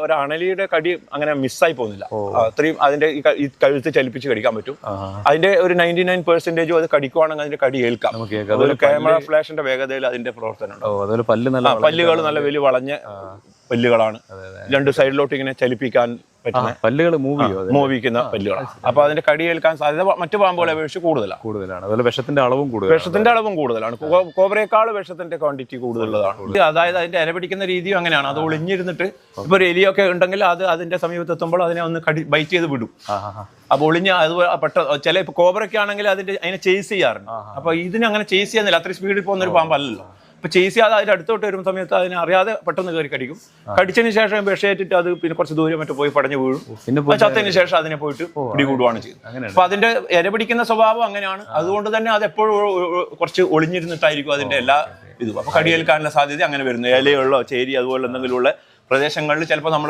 ഒരു അണലിയുടെ കടി അങ്ങനെ മിസ്സായി പോകുന്നില്ല. അത്രയും അതിന്റെ ഈ കഴുത്ത് ചലിപ്പിച്ച് കടിക്കാൻ പറ്റും. അതിന്റെ ഒരു നയന്റി നയൻ പെർസെന്റേജും അത് കടിക്കുവാണെങ്കിൽ അതിന്റെ കടി ഏൽക്കാം. ഒരു ക്യാമറ ഫ്ലാഷിന്റെ വേഗതയിൽ അതിന്റെ പ്രവർത്തനം പല്ലുകൾ നല്ല വലിയ വളഞ്ഞ പല്ലുകളാണ്. രണ്ട് സൈഡിലോട്ട് ഇങ്ങനെ ചലിപ്പിക്കാൻ പറ്റുന്ന പല്ലുകൾ മൂവ് പല്ലുകളാണ് അപ്പൊ അതിന്റെ കടി ഏൽക്കാൻ സാധ്യത മറ്റു പാമ്പുകളെ അപേക്ഷിച്ച് കൂടുതലാണ് കൂടുതലാണ്. അതുപോലെ വിഷത്തിന്റെ അളവും കൂടുതലാണ്. വിഷത്തിന്റെ അളവും കൂടുതലാണ്. കോബ്രയേക്കാൾ വിഷത്തിന്റെ ക്വാണ്ടിറ്റി കൂടുതലുള്ളതാണ്. അതായത് അതിന്റെ ഇര പിടിക്കുന്ന രീതിയും അങ്ങനെയാണ്. അത് ഒളിഞ്ഞിരുന്നിട്ട് ഇപ്പൊ ഒരു എലിയൊക്കെ ഉണ്ടെങ്കിൽ അത് അതിന്റെ സമീപത്ത് എത്തുമ്പോൾ അതിനെ ഒന്ന് കടി ബൈറ്റ് ചെയ്ത് വിടും. ആ ആ, ആ. അപ്പൊ ഒളിഞ്ഞ അത് പെട്ട ചില ഇപ്പൊ കോബ്രയ്ക്ക് ആണെങ്കിൽ അതിന്റെ അതിനെ ചേസ് ചെയ്യാറുണ്ട്. അപ്പൊ ഇതിനെ അങ്ങനെ ചേസ് ചെയ്യുന്നില്ല. അത്രയും സ്പീഡിൽ പോകുന്ന ഒരു പാമ്പല്ലല്ലോ. അപ്പൊ ചേച്ചി അത് അതിന്റെ അടുത്തോട്ട് വരുന്ന സമയത്ത് അതിനെ അറിയാതെ പെട്ടെന്ന് കയറി കടിക്കും. കടിച്ചതിന് ശേഷം വിഷയേറ്റിട്ട് അത് പിന്നെ കുറച്ച് ദൂരം മറ്റേ പോയി പടഞ്ഞു വീഴും. പിന്നെ ചത്തതിന് ശേഷം അതിനെ പോയിട്ട് പിടികൂടുവാണ് ചെയ്യുന്നത്. അപ്പൊ അതിന്റെ ഇര പിടിക്കുന്ന സ്വഭാവം അങ്ങനെയാണ്. അതുകൊണ്ട് തന്നെ അത് എപ്പോഴും കുറച്ച് ഒളിഞ്ഞിരുന്നിട്ടായിരിക്കും അതിന്റെ എല്ലാ ഇതും. അപ്പൊ കടിയേൽക്കാനുള്ള സാധ്യത അങ്ങനെ വരുന്നു. ഇലയുള്ള ചേരി അതുപോലെ എന്തെങ്കിലും ഉള്ള പ്രദേശങ്ങളിൽ ചിലപ്പോൾ നമ്മൾ